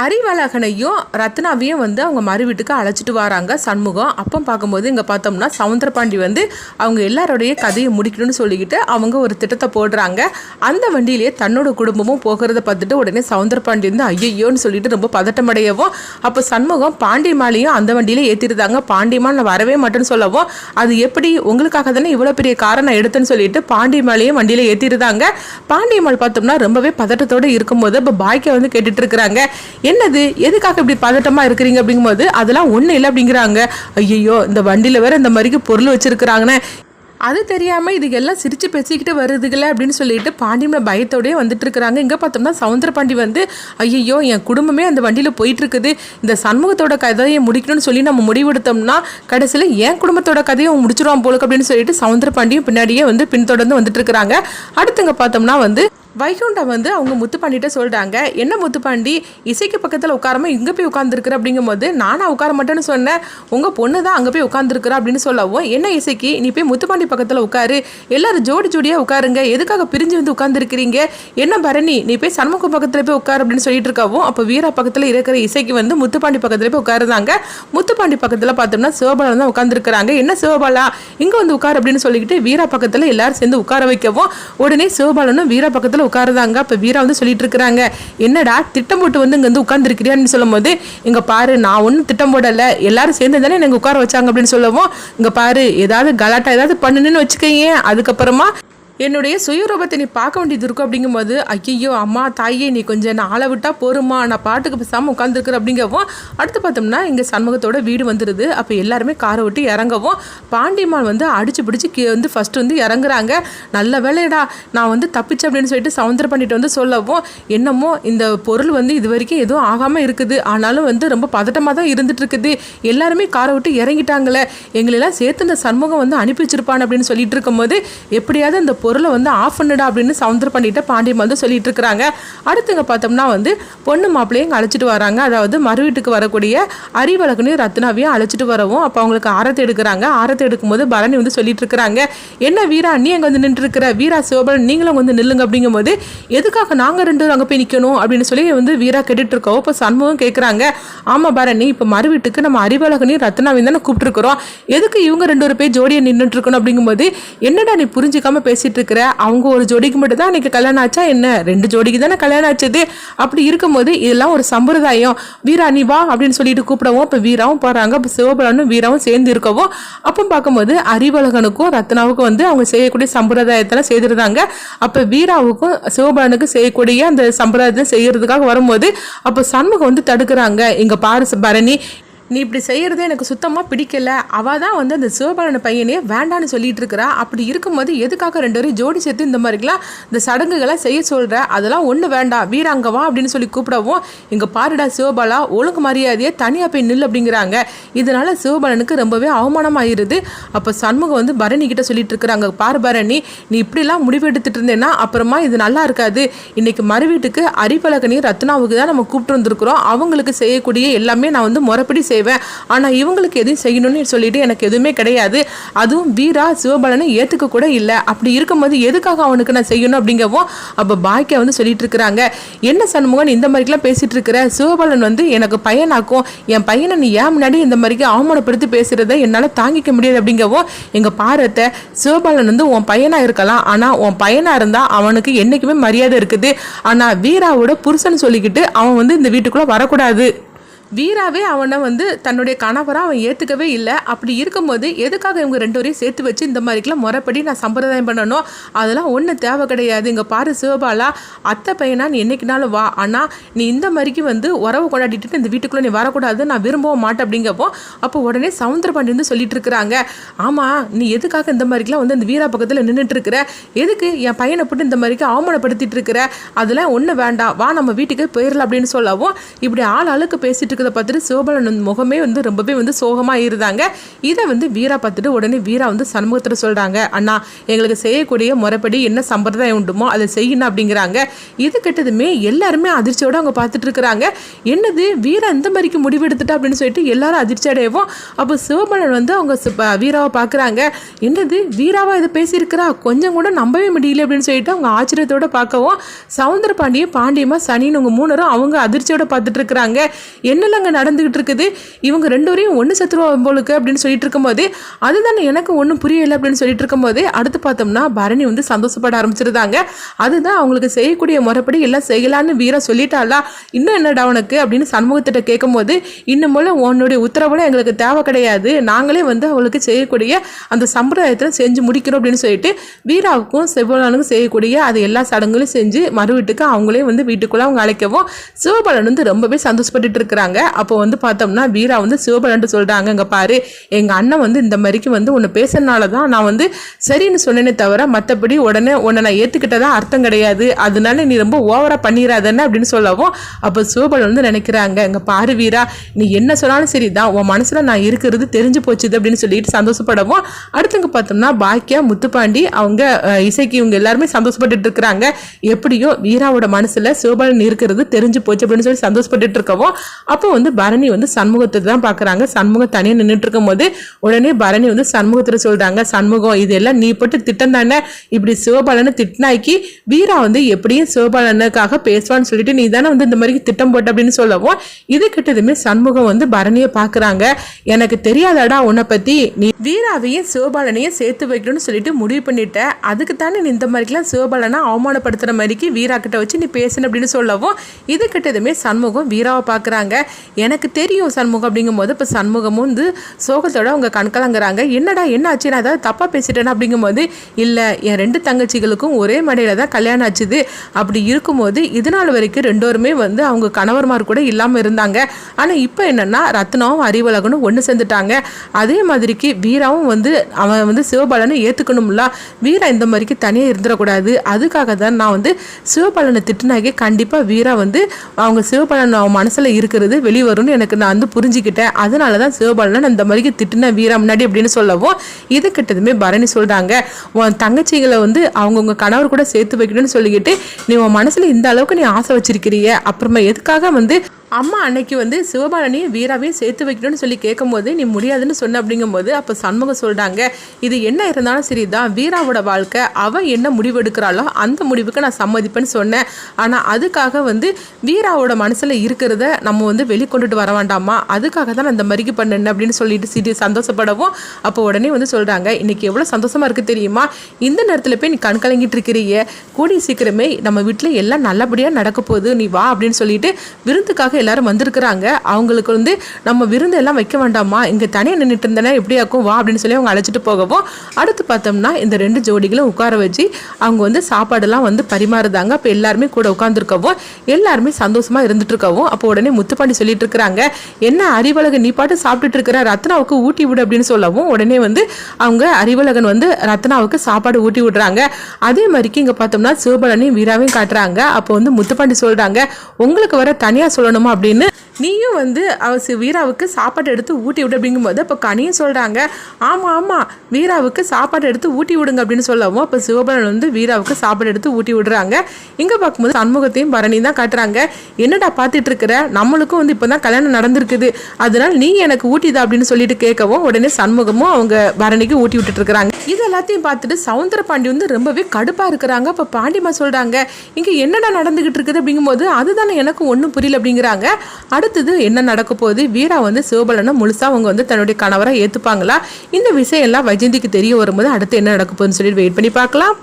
அறிவழகனையும் ரத்னாவையும் வந்து அவங்க மறு வீட்டுக்கு அழைச்சிட்டு வராங்க. சண்முகம் அப்போ பார்க்கும்போது இங்கே பார்த்தோம்னா சவுந்தரபாண்டி வந்து அவங்க எல்லாரோடைய கதையை முடிக்கணும்னு சொல்லிக்கிட்டு அவங்க ஒரு திட்டத்தை போடுறாங்க. அந்த வண்டியிலேயே தன்னோட குடும்பமும் போகிறத பார்த்துட்டு உடனே சவுந்தரபாண்டி வந்து ஐயையோன்னு சொல்லிட்டு ரொம்ப பதட்டமடையவும் அப்போ சண்முகம் பாண்டிமாலையும் அந்த வண்டியிலே ஏற்றிருந்தாங்க பாண்டியமான் நான் வரவே மாட்டேன்னு சொல்லவும் அது எப்படி உங்களுக்காக தானே இவ்வளோ பெரிய காரை நான் எடுத்தேன்னு சொல்லிட்டு பாண்டிமாலையும் வண்டியில் ஏற்றிருந்தாங்க பாண்டியம்மாள் பார்த்தோம்னா ரொம்பவே பதட்டத்தோடு இருக்கும்போது இப்போ பாய்க்கை வந்து கேட்டுட்டு இருக்கிறாங்க. என்னது? எதுக்காக இப்படி பதட்டமாக இருக்கிறீங்க அப்படிங்கும்போது அதெல்லாம் ஒன்றும் இல்லை அப்படிங்கிறாங்க. ஐயோ இந்த வண்டியில் வேற இந்த மாதிரிக்கு பொருள் வச்சுருக்குறாங்கன்னு. அது தெரியாமல் இது எல்லாம் சிரித்து பேசிக்கிட்டு வருதுங்களே அப்படின்னு சொல்லிட்டு பாண்டியம்ல பயத்தோடய வந்துட்டு இருக்கிறாங்க. இங்கே பார்த்தோம்னா சவுந்தர பாண்டி வந்து ஐயோ என் குடும்பமே அந்த வண்டியில் போயிட்டுருக்குது. இந்த சண்முகத்தோட கதையை முடிக்கணும்னு சொல்லி நம்ம முடிவெடுத்தோம்னா கடைசியில் என் குடும்பத்தோட கதையை முடிச்சிருவான் போலுக்கு அப்படின்னு சொல்லிட்டு சவுந்தர பாண்டியும் பின்னாடியே வந்து பின்தொடர்ந்து வந்துட்டு இருக்கிறாங்க. அடுத்துங்க பார்த்தோம்னா வந்து வைகுண்டம் வந்து அவங்க முத்துப்பாண்டிகிட்ட சொல்கிறாங்க என்ன முத்துப்பாண்டி? இசைக்கு பக்கத்தில் உட்காராம இங்கே போய் உட்காந்துருக்குற அப்படிங்கும்போது நானாக உட்கார மாட்டேன்னு சொன்னேன். உங்கள் பொண்ணு தான் அங்கே போய் உட்காந்துருக்குற அப்படின்னு சொல்லவும் என்ன இசைக்கு? நீ போய் முத்துப்பாண்டி பக்கத்தில் உட்காரு. எல்லாரும் ஜோடி ஜோடியாக உட்காருங்க. எதுக்காக பிரிஞ்சு வந்து உட்காந்துருக்கிறீங்க என்ன பரணி? நீ போய் சண்முகம் பக்கத்தில் போய் உட்காரு அப்படின்னு சொல்லிட்டு இருக்கவும் அப்போ வீரா பக்கத்தில் இருக்கிற இசைக்கு வந்து முத்துப்பாண்டி பக்கத்தில் போய் உட்காருந்தாங்க. முத்துப்பாண்டி பக்கத்தில் பார்த்தோம்னா சிவபாலன் தான் உட்காந்துருக்குறாங்க என்ன சிவபாலா? இங்கே வந்து உட்காரு அப்படின்னு சொல்லிக்கிட்டு வீரா பக்கத்தில் எல்லாரும் சேர்ந்து உட்கார வைக்கவும் உடனே சிவபாலனும் வீரா பக்கத்தில் உட்காருதாங்க. அப்போ வீரா வந்து சொல்லிட்டு இருக்கிறாங்க என்னடா திட்டம் போட்டு வந்து இங்கே வந்து உட்காந்துருக்கிறியான்னு சொல்லும்போது இங்கே பாரு நான் ஒன்றும் திட்டம் போடலை. எல்லாரும் சேர்ந்து தானே எனக்கு உட்கார வச்சாங்க அப்படின்னு சொல்லவும் இங்கே பாரு ஏதாவது கலாட்டா ஏதாவது பண்ணுன்னு வச்சுக்கோங்க அதுக்கப்புறமா என்னுடைய சுயரூபத்தை நீ பார்க்க வேண்டியது இருக்கும் அப்படிங்கும்போது ஐயோ அம்மா தாயே நீ கொஞ்சம் நான் ஆளை விட்டால் போருமா? நான் பாட்டுக்கு பேசாமல் உட்காந்துருக்குற அப்படிங்கவும் அடுத்து பார்த்தோம்னா இங்கே சண்முகத்தோட வீடு வந்துடுது அப்போ எல்லாருமே காரை விட்டு இறங்கவும் பாண்டியம்மாள் வந்து அடிச்சு பிடிச்சி கீ வந்து ஃபஸ்ட்டு வந்து இறங்குறாங்க. நல்ல வேலையடா நான் வந்து தப்பிச்சு அப்படின்னு சொல்லிட்டு சவுந்தர பண்ணிட்டு வந்து சொல்லவும் என்னமோ இந்த பொருள் வந்து இது வரைக்கும் எதுவும் ஆகாமல் இருக்குது. ஆனாலும் வந்து ரொம்ப பதட்டமாக தான் இருந்துட்டு இருக்குது. எல்லாருமே காரை விட்டு இறங்கிட்டாங்களே. எங்களெல்லாம் சேர்த்து இந்த சண்முகம் வந்து அனுப்பி வச்சிருப்பான் அப்படின்னு சொல்லிட்டு இருக்கும்போது எப்படியாவது அந்த பொருள் வந்து ஆஃப் பண்ணுடா அப்படின்னு சவுந்தர பண்ணிட்டு பாண்டியம் வந்து சொல்லிட்டு இருக்கிறாங்க. அடுத்துங்க பார்த்தோம்னா வந்து பொண்ணு மாப்பிள்ளையும் அழைச்சிட்டு வராங்க. அதாவது மறு வீட்டுக்கு வரக்கூடிய அறிவழகனையும் ரத்னாவையும் அழைச்சிட்டு வரவும் அப்போ அவங்களுக்கு ஆரத்தை எடுக்கிறாங்க. ஆரத்தை எடுக்கும்போது பரணி வந்து சொல்லிட்டு இருக்கிறாங்க. என்ன வீரா நீ அங்கே வந்து நின்று இருக்கிற வீரா சிவபலன் நீங்களும் வந்து நில்லுங்க அப்படிங்கும்போது எதுக்காக நாங்கள் ரெண்டு பேரும் அங்கே போய் நிற்கணும் அப்படின்னு சொல்லி வந்து வீரா கேட்டுட்டு இருக்கோம் இப்போ சண்முகம் கேட்குறாங்க ஆமாம் பரணி இப்போ மறு வீட்டுக்கு நம்ம அறிவழகனையும் ரத்னாவையும் தானே கூப்பிட்டுருக்குறோம். எதுக்கு இவங்க ரெண்டு ஒரு பேர் ஜோடியை நின்றுட்டு இருக்கணும்? அப்படிங்கும்போது என்னடா நீ புரிஞ்சுக்காம பேசிட்டு இருக்கிற அவங்க ஒரு ஜோடிக்கு மட்டும் தான் அன்றைக்கி கல்யாணம் ஆச்சா என்ன? ரெண்டு ஜோடிக்கு தானே கல்யாணம் ஆச்சுது? அப்படி இருக்கும்போது இதெல்லாம் ஒரு சம்பிரதாயம். வீரா நீ வா அப்படின்னு சொல்லிட்டு கூப்பிடவும் இப்போ வீராவும் போகிறாங்க இப்போ சிவபலனும் வீராவும் சேர்ந்து இருக்கவும். அப்போ பார்க்கும்போது அறிவழகனுக்கும் ரத்னாவுக்கும் வந்து அவங்க செய்யக்கூடிய சம்பிரதாயத்தெல்லாம் செய்திருந்தாங்க. அப்போ வீராவுக்கும் சிவபலனுக்கும் செய்யக்கூடிய அந்த சம்பிரதாயத்தை செய்கிறதுக்காக வரும்போது அப்போ சண்முகம் வந்து தடுக்கிறாங்க. இங்கே பாரு பரணி நீ இப்படி செய்கிறது எனக்கு சுத்தமாக பிடிக்கல. அவள் தான் வந்து அந்த சிவபாலன பையனே வேண்டான்னு சொல்லிட்டு இருக்கிறா. அப்படி இருக்கும்போது எதுக்காக ரெண்டு பேரும் ஜோடி சேர்த்து இந்த மாதிரிலாம் இந்த சடங்குகளை செய்ய சொல்கிற அதெல்லாம் ஒன்று வேண்டாம். வீராங்கவா அப்படின்னு சொல்லி கூப்பிடவும் இங்கே பாருடா சிவபாலா ஒழுங்கு மரியாதையே தனியாக போய் நில் அப்படிங்கிறாங்க. இதனால் சிவபாலனுக்கு ரொம்பவே அவமானமாகிடுது அப்போ சண்முகம் வந்து பரணி கிட்ட சொல்லிட்டு இருக்கிறாங்க. பார் பரணி நீ இப்படிலாம் முடிவு எடுத்துட்டு இருந்தேன்னா அப்புறமா இது நல்லா இருக்காது. இன்னைக்கு மறு வீட்டுக்கு அரிப்பழகனி ரத்னாவுக்கு தான் நம்ம கூப்பிட்டு வந்திருக்கிறோம். அவங்களுக்கு செய்யக்கூடிய எல்லாமே நான் வந்து முறைப்படி செய்வேன். ஆனால் இவங்களுக்கு எதுவும் செய்யணும்னு சொல்லிட்டு எனக்கு எதுவுமே கிடையாது. அதுவும் வீரா சிவபாலனை ஏற்றுக்க கூட இல்லை. அப்படி இருக்கும்போது எதுக்காக அவனுக்கு நான் செய்யணும் அப்படிங்கவும் அப்போ பாக்கியா வந்து சொல்லிட்டு இருக்கிறாங்க. என்ன சண்முகன் இந்த மாதிரிலாம் பேசிட்டு இருக்கிற? சிவபாலன் வந்து எனக்கு பையனாக்கும் என் பையனை நீ ஏன் முன்னாடி இந்த மாதிரிக்கு அவமானப்படுத்தி பேசுறத என்னால் தாங்கிக்க முடியாது அப்படிங்கவும் எங்கள் பாரத்தை சிவபாலன் வந்து உன் பையனாக இருக்கலாம். ஆனால் உன் பையனாக இருந்தால் அவனுக்கு என்றைக்குமே மரியாதை இருக்குது. ஆனால் வீராவோட புருஷன் சொல்லிக்கிட்டு அவன் வந்து இந்த வீட்டுக்குள்ளே வரக்கூடாது. வீராவே அவனை வந்து தன்னுடைய கணவராக அவன் ஏற்றுக்கவே இல்லை. அப்படி இருக்கும்போது எதுக்காக இவங்க ரெண்டு வரையும் சேர்த்து வச்சு இந்த மாதிரிக்கெல்லாம் முறைப்படி நான் சம்பிரதாயம் பண்ணணும்? அதெல்லாம் ஒன்றும் தேவை கிடையாது. இங்கே பாரு சிவபாலா அத்தை பையனா நீ என்னைக்குனாலும் வா. ஆனால் நீ இந்த மாதிரிக்கு வந்து உறவு கொண்டாடிட்டு இந்த வீட்டுக்குள்ளே நீ வரக்கூடாது நான் விரும்பவும் மாட்டேன் அப்படிங்கப்போ அப்போ உடனே சவுந்தரபாண்டி வந்து சொல்லிட்டு இருக்கிறாங்க. ஆமாம் நீ எதுக்காக இந்த மாதிரிக்கெல்லாம் வந்து இந்த வீரா பக்கத்தில் நின்றுட்டு இருக்கிற? எதுக்கு என் பையனை போட்டு இந்த மாதிரிக்கு அவமானப்படுத்திட்டு இருக்கிற? அதெல்லாம் ஒன்றும் வேண்டாம். வா நம்ம வீட்டுக்கு போயிடலாம் அப்படின்னு சொல்லவும் இப்படி ஆள் ஆளுக்கு பேசிட்டு இருக்கிறத பார்த்துட்டு சிவபாலன் வந்து முகமே வந்து ரொம்பவே வந்து சோகமாக இருந்தாங்க. இதை வந்து வீரா பார்த்துட்டு உடனே வீரா வந்து சண்முகத்தில் சொல்கிறாங்க அண்ணா எங்களுக்கு செய்யக்கூடிய முறைப்படி என்ன சம்பிரதாயம் உண்டுமோ அதை செய்யணும் அப்படிங்கிறாங்க. இது கெட்டதுமே எல்லாருமே அதிர்ச்சியோடு அவங்க பார்த்துட்டு இருக்கிறாங்க. என்னது வீரா இந்த மாதிரிக்கு முடிவு எடுத்துட்டா அப்படின்னு சொல்லிட்டு எல்லாரும் அதிர்ச்சி அடையவும் அப்போ சிவபாலன் வந்து அவங்க வீராவை பார்க்குறாங்க. என்னது வீராவா இதை பேசியிருக்கிறா? கொஞ்சம் கூட நம்பவே முடியல அப்படின்னு சொல்லிட்டு அவங்க ஆச்சரியத்தோட பார்க்கவும் சவுந்தர பாண்டியும் பாண்டியமா சனின்னு உங்கள் மூணரும் அவங்க அதிர்ச்சியோட பார்த்துட்டு இருக்கிறாங்க. என்ன சூழல் அங்கே நடந்துகிட்டு இருக்குது. இவங்க ரெண்டு வரையும் ஒன்று சத்துருவா போலுக்கு அப்படின்னு சொல்லிட்டு இருக்கும்போது அதுதானே எனக்கு ஒன்றும் புரியலை அப்படின்னு சொல்லிட்டு இருக்கும்போது அடுத்து பார்த்தோம்னா பரணி வந்து சந்தோஷப்பட ஆரம்பிச்சிருந்தாங்க. அதுதான் அவங்களுக்கு செய்யக்கூடிய முறைப்படி எல்லாம் செய்யலான்னு வீரா சொல்லிட்டாளா? இன்னும் என்னடா உனக்கு? அப்படின்னு சண்முகத்திட்ட கேட்கும்போது இன்னும் போல உன்னுடைய உத்தரவுல எங்களுக்கு தேவை கிடையாது. நாங்களே வந்து அவளுக்கு செய்யக்கூடிய அந்த சம்பிரதாயத்தில் செஞ்சு முடிக்கிறோம் அப்படின்னு சொல்லிட்டு வீராவுக்கும் செவ்வலானுக்கும் செய்யக்கூடிய அது எல்லா சடங்குகளையும் செஞ்சு மறு வீட்டுக்கு அவங்களே வந்து வீட்டுக்குள்ளே அவங்க அழைக்கவும் சிவபாலன் வந்து ரொம்பவே சந்தோஷப்பட்டுட்டு இருக்கிறாங்க. அப்போ வந்து பார்த்தோம்னா வீரா வந்து சிவபாலன் சொல்கிறாங்க அங்கே பாரு எங்கள் அண்ணன் வந்து இந்த மாதிரிக்கு வந்து உன்னை பேசுறதுனால தான் நான் வந்து சரின்னு சொன்னேனே தவிர மற்றபடி உடனே உன்னை நான் ஏற்றுக்கிட்டதா அர்த்தம் கிடையாது. அதனால நீ ரொம்ப ஓவராக பண்ணிடாதன்னு அப்படின்னு சொல்லவும் அப்போ சிவபலன் வந்து நினைக்கிறாங்க இங்கே பாரு வீரா நீ என்ன சொன்னாலும் சரி தான் உன் மனசில் நான் இருக்கிறது தெரிஞ்சு போச்சுது அப்படின்னு சொல்லிட்டு சந்தோஷப்படவும் அடுத்தவங்க பார்த்தோம்னா பாக்கியா முத்துப்பாண்டி அவங்க இசைக்கு இவங்க எல்லாருமே சந்தோஷப்பட்டுட்டு இருக்கிறாங்க. எப்படியோ வீராவோட மனசில் சிவபலன் இருக்கிறது தெரிஞ்சு போச்சு அப்படின்னு சொல்லி சந்தோஷப்பட்டுட்டு இருக்கவும் அப்போ அப்போ வந்து பரணி வந்து சண்முகத்தை தான் பார்க்குறாங்க சண்முகம் தனியாக நின்றுட்டு இருக்கும்போது உடனே பரணி வந்து சண்முகத்தில் சொல்கிறாங்க சண்முகம் இதெல்லாம் நீ போட்டு திட்டம் தானே? இப்படி சிவபாலனை திட்டினாக்கி வீரா வந்து எப்படியும் சிவபாலனுக்காக பேசுவான்னு சொல்லிட்டு நீ தானே வந்து இந்த மாதிரி திட்டம் போட்ட? அப்படின்னு சொல்லவும் இது கிட்டதுமே சண்முகம் வந்து பரணியை பார்க்குறாங்க எனக்கு தெரியாதடா உன்னை பற்றி நீ வீராவையும் சிவபாலனையும் சேர்த்து வைக்கணும்னு சொல்லிட்டு முடிவு பண்ணிட்ட. அதுக்கு தானே நீ இந்த மாதிரிக்கெல்லாம் சிவபாலனை அவமானப்படுத்துகிற மாதிரிக்கு வீரா கிட்ட வச்சு நீ பேசணும் அப்படின்னு சொல்லவும் இது கிட்டதுமே சண்முகம் வீராவை பார்க்குறாங்க எனக்கு தெரியும் சண்முகம் அப்படிங்கும்போது இப்போ சண்முகமும் வந்து சோகத்தோட அவங்க கண்கலங்குறாங்க. என்னடா என்ன ஆச்சு நான் ஏதாவது தப்பாக பேசிட்டேன் அப்படிங்கும்போது இல்லை என் ரெண்டு தங்கச்சிகளுக்கும் ஒரே மடையில் தான் கல்யாணம் ஆச்சுது. அப்படி இருக்கும்போது இதனால் வரைக்கும் ரெண்டோருமே வந்து அவங்க கணவர்மார் கூட இல்லாமல் இருந்தாங்க. ஆனால் இப்போ என்னன்னா ரத்னாவும் அறிவழகனும் ஒன்று சேர்ந்துட்டாங்க. அதே மாதிரிக்கு வீராவும் வந்து அவன் வந்து சிவபாலனை ஏற்றுக்கணும்ல வீரா இந்த மாதிரிக்கு தனியாக இருந்துடக்கூடாது. அதுக்காக தான் நான் வந்து சிவபாலனை திட்டினாக்கி கண்டிப்பாக வீரா வந்து அவங்க சிவபாலன் அவன் மனசில் இருக்கிறது வெளிவரும்னு எனக்கு நான் வந்து புரிஞ்சுக்கிட்டேன். அதனால தான் சிவபாலனை இந்த மாதிரி திட்டின வீரா முன்னாடி அப்படின்னு சொல்லவும் இது கிட்டதுமே பரணி சொல்கிறாங்க உன் தங்கச்சிகளை வந்து அவங்கவுங்க கணவர் கூட சேர்த்து வைக்கணும்னு சொல்லிக்கிட்டு நீ உன் மனசில் இந்த அளவுக்கு நீ ஆசை வச்சிருக்கிறிய அப்புறமா எதுக்காக வந்து அம்மா அன்னைக்கு வந்து சிவபாலனையும் வீராவையும் சேர்த்து வைக்கணும்னு சொல்லி கேட்கும்போது நீ முடியாதுன்னு சொன்ன அப்படிங்கும்போது அப்போ சண்முகம் சொல்கிறாங்க இது என்ன இருந்தாலும் சரி தான் வீராவோட வாழ்க்கை. அவன் என்ன முடிவு எடுக்கிறாளோ அந்த முடிவுக்கு நான் சம்மதிப்பேன்னு சொன்னேன். ஆனால் அதுக்காக வந்து வீராவோட மனசில் இருக்கிறத நம்ம வந்து வெளிக்கொண்டுட்டு வர வேண்டாமா? அதுக்காக தான் நான் இந்த மாதிரிக்கு பண்ணேன் அப்படின்னு சொல்லிட்டு சிரி சந்தோஷப்படவும் அப்போ உடனே வந்து சொல்கிறாங்க இன்னைக்கு எவ்வளோ சந்தோஷமாக இருக்கு தெரியுமா? இந்த நேரத்தில் போய் நீ கண் கலங்கிட்டு இருக்கிறீங்க கூடிய சீக்கிரமே நம்ம வீட்டில் எல்லாம் நல்லபடியாக நடக்க போகுது. நீ வா அப்படின்னு சொல்லிட்டு விருந்துக்காக எல்லாரும் வந்திருக்கிறாங்க. அவங்களுக்கு வந்து நம்ம விருந்து எல்லாம் வைக்க வேண்டாமா இங்கே தனியாக நின்றுட்டு இருந்தேன்னா எப்படியாக்கும் வா அப்படின்னு சொல்லி அவங்க அழைச்சிட்டு போகவும் அடுத்து பார்த்தோம்னா இந்த ரெண்டு ஜோடிகளும் உட்கார வச்சு அவங்க வந்து சாப்பாடெல்லாம் வந்து பரிமாறுதாங்க. அப்போ எல்லாருமே கூட உட்காந்துருக்கவும் எல்லாருமே சந்தோஷமாக இருந்துட்டு இருக்கவும் அப்போ உடனே முத்துப்பாண்டி சொல்லிட்டு இருக்கிறாங்க என்ன அறிவழகு நீ பாட்டு சாப்பிட்டுட்டு இருக்கிற? ரத்னாவுக்கு ஊட்டி விடு அப்படின்னு சொல்லவும் உடனே வந்து அவங்க அறிவழகன் வந்து ரத்னாவுக்கு சாப்பாடு ஊட்டி விடுறாங்க. அதே மாதிரிக்கு இங்கே பார்த்தோம்னா சிவபாலனையும் வீராவையும் காட்டுறாங்க. அப்போ வந்து முத்துப்பாண்டி சொல்கிறாங்க உங்களுக்கு வர தனியாக சொல்லணுமா? அப்படின்னு நீயும் வந்து அவ சி- வீராவுக்கு சாப்பாடு எடுத்து ஊட்டி விடு அப்படிங்கும்போது அப்போ கனியும் சொல்கிறாங்க ஆமாம் ஆமாம் வீராவுக்கு சாப்பாடு எடுத்து ஊட்டி விடுங்க அப்படின்னு சொல்லவும் அப்போ சிவபாலன் வந்து வீராவுக்கு சாப்பாடு எடுத்து ஊட்டி விடுறாங்க. இங்கே பார்க்கும்போது சண்முகத்தையும் பரணியும் தான் காட்டுறாங்க. என்னடா பார்த்துட்டு இருக்கிற நம்மளுக்கும் வந்து இப்போ தான் கல்யாணம் நடந்திருக்குது. அதனால் நீ எனக்கு ஊட்டிதா அப்படின்னு சொல்லிட்டு கேட்கவும் உடனே சண்முகமும் அவங்க பரணிக்கு ஊட்டி விட்டுட்டு இருக்கிறாங்க இது எல்லாத்தையும் பார்த்துட்டு சவுந்தர பாண்டி வந்து ரொம்பவே கடுப்பாக இருக்கிறாங்க. இப்போ பாண்டிமா சொல்கிறாங்க இங்கே என்னடா நடந்துகிட்டு இருக்குது அப்படிங்கும்போது அதுதானே எனக்கு ஒன்றும் புரியல அப்படிங்கிறாங்க. அடுத்தது என்ன நடக்க போகுது? வீரா வந்து சிவபலனை முழுசா அவங்க வந்து தன்னுடைய கணவரை ஏத்துப்பாங்களா? இந்த விஷயம் எல்லாம் வைஜந்திக்கு தெரிய வரும்போது அடுத்து என்ன நடக்க போகுதுன்னு சொல்லி வெயிட் பண்ணி பார்க்கலாம்.